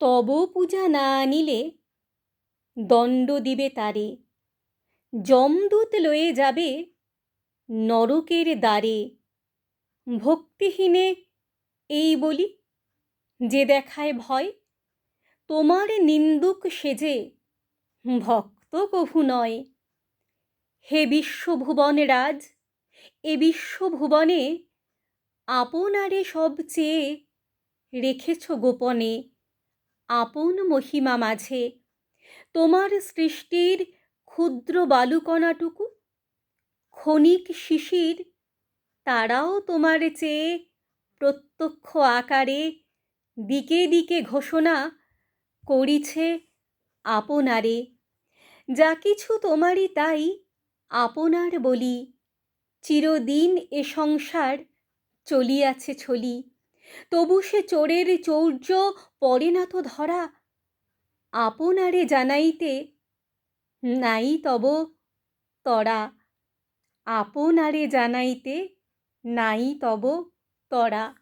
তব পূজা না আনিলে দণ্ড দিবে তারে। যমদূত লয়ে যাবে নরকের দ্বারে। ভক্তিহীনে এই বলি যে দেখায় ভয়, তোমার নিন্দুক সেজে ভক্ত কভু নয়। হে বিশ্বভুবন রাজ, এ বিশ্বভুবনে আপনারে সবচেয়ে রেখেছ গোপনে। আপন মহিমা মাঝে। তোমার সৃষ্টির ক্ষুদ্র বালুকণাটুকু, ক্ষণিক শিশির, তারাও তোমার চেয়ে প্রত্যক্ষ আকারে দিকে দিকে ঘোষণা করিছে আপনারে। যা কিছু তোমারই তাই আপনার বলি। চিরদিন এ সংসার চলিয়াছে ছলি। তবু সে চোরের চৌর্য পড়ে না তো ধরা। আপনারে জানাইতে নাই তব তরা। আপনারে জানাইতে নাই তব তরা।